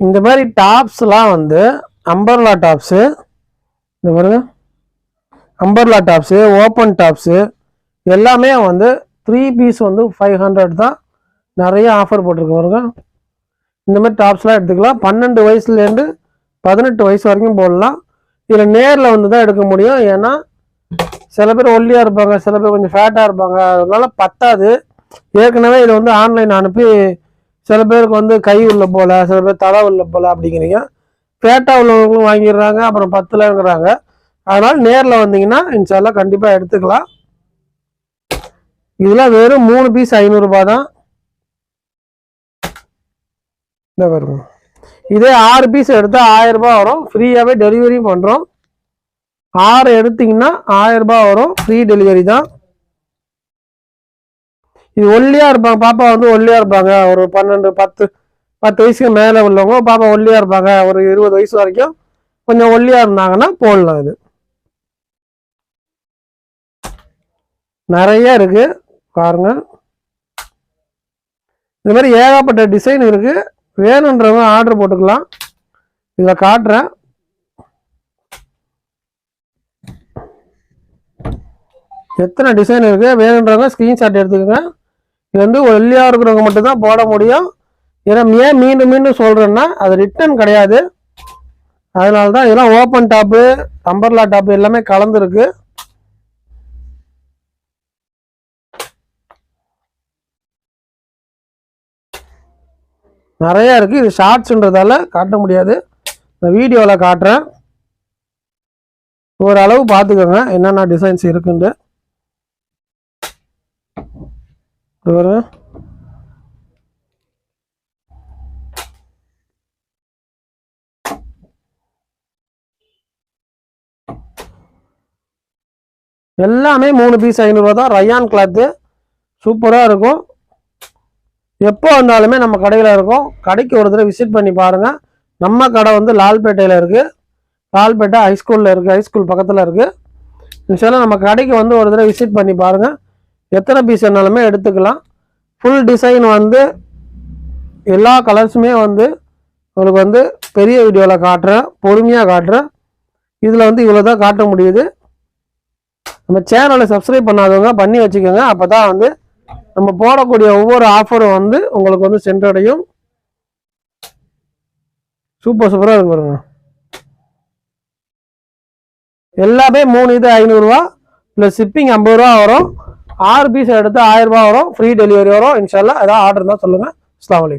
இந்த மாதிரி டாப்ஸ்லாம் வந்து அம்பர்லா டாப்ஸு. இந்த பாருங்க. Umbrella tops open tops. எல்லாமே வந்து த்ரீ பீஸ் வந்து ஃபைவ் ஹண்ட்ரட் தான் நிறைய ஆஃபர் போட்டிருக்கு பாருங்க. இந்த மாதிரி டாப்ஸ்லாம் எடுத்துக்கலாம். பன்னெண்டு வயசுலேருந்து பதினெட்டு வயசு வரைக்கும் போடலாம். இதில் நேரில் வந்து தான் எடுக்க முடியும். ஏன்னா சில பேர் ஒல்லியாக இருப்பாங்க சில பேர் கொஞ்சம் ஃபேட்டாக இருப்பாங்க. அதனால பத்தாது. ஏற்கனவே இதை வந்து ஆன்லைன் அனுப்பி சில பேருக்கு வந்து கை உள்ள போல சில பேர் தலை உள்ள போல அப்படிங்கிறீங்க. பேட்டா உள்ளவங்களும் வாங்கிடுறாங்க அப்புறம் பத்துலங்கிறாங்க. அதனால நேரில் வந்தீங்கன்னா இன்ஷால்லாம் கண்டிப்பாக எடுத்துக்கலாம். இதெல்லாம் வெறும் மூணு பீஸ் ஐநூறுரூபா தான். இந்த பாருங்க. இதே ஆறு பீஸ் எடுத்தால் ஆயிரம் ரூபாய் வரும். ஃப்ரீயாகவே டெலிவரியும் பண்ணுறோம் ஆறு எடுத்தீங்கன்னா ஆயிரம் ரூபாய் வரும். ஃப்ரீ டெலிவரி தான். இது ஒல்லியாக இருப்பாங்க. பாப்பா வந்து ஒல்லியாக இருப்பாங்க. ஒரு பன்னெண்டு பத்து பத்து வயசுக்கு மேலே உள்ளவங்க பாப்பா ஒல்லியாக இருப்பாங்க. ஒரு இருபது வயசு வரைக்கும் கொஞ்சம் ஒல்லியாக இருந்தாங்கன்னா போடலாம் இது. நிறைய இருக்குது பாருங்க. இந்த மாதிரி ஏகப்பட்ட டிசைன் இருக்குது வேணுன்றவங்க ஆர்டர் போட்டுக்கலாம். இதில் காட்டுறேன். எத்தனை டிசைன் இருக்குது வேணுன்றவங்க ஸ்க்ரீன்ஷாட் எடுத்துக்கோங்க. இது வந்து ஒல்லியாக இருக்கிறவங்க மட்டும்தான் போட முடியும். ஏன்னா ஏன் மீண்டும் மீண்டும் சொல்கிறேன்னா அது ரிட்டர்ன் கிடையாது. அதனால தான் இதெல்லாம் ஓப்பன் டாப்பு அம்பர்லா டாப்பு எல்லாமே கலந்துருக்கு. நிறையா இருக்குது இது ஷார்ட்ஸுன்றதால காட்ட முடியாது. நான் வீடியோவில் காட்டுறேன். ஓரளவு பார்த்துக்கோங்க. என்னென்ன டிசைன்ஸ் இருக்குன்ட்டு. இது எல்லாமே மூணு பீஸ் ஐநூறுரூவா தான். ரயான் கிளாத்து சூப்பராக இருக்கும். எப்போ வந்தாலுமே நம்ம கடையில் இருக்கும். கடைக்கு ஒரு தடவை விசிட் பண்ணி பாருங்கள் நம்ம கடை வந்து லால்பேட்டையில் இருக்குது லால்பேட்டை ஹைஸ்கூலில் இருக்குது ஹைஸ்கூல் பக்கத்தில் இருக்குது இன்ஷால்லாம் நம்ம கடைக்கு வந்து ஒரு தடவை விசிட் பண்ணி பாருங்கள் எத்தனை பீஸ் வேணாலுமே எடுத்துக்கலாம். ஃபுல் டிசைன் வந்து எல்லா கலர்ஸுமே வந்து உங்களுக்கு வந்து பெரிய வீடியோவில் காட்டுறேன். பொறுமையாக காட்டுறேன். இதில் வந்து இவ்வளோ தான் காட்ட முடியுது. நம்ம சேனலை சப்ஸ்கிரைப் பண்ணாதவங்க பண்ணி வச்சுக்கோங்க. அப்போ தான் வந்து நம்ம போடக்கூடிய ஒவ்வொரு ஆஃபரும் வந்து உங்களுக்கு வந்து சென்றடையும். சூப்பர் சூப்பராக இருக்கு பாருங்க. எல்லாமே மூணு இது ஐநூறுரூவா ப்ளஸ் ஷிப்பிங் ஐம்பது ரூபா வரும். ஆறு பீஸ் எடுத்து ஆயிரம் ரூபாய் வரும். ஃப்ரீ டெலிவரி வரும். இன்ஷால்லா ஏதாவது ஆர்டர் இருந்தால் சொல்லுங்கள் அஸ்லாம் வலைக்கம்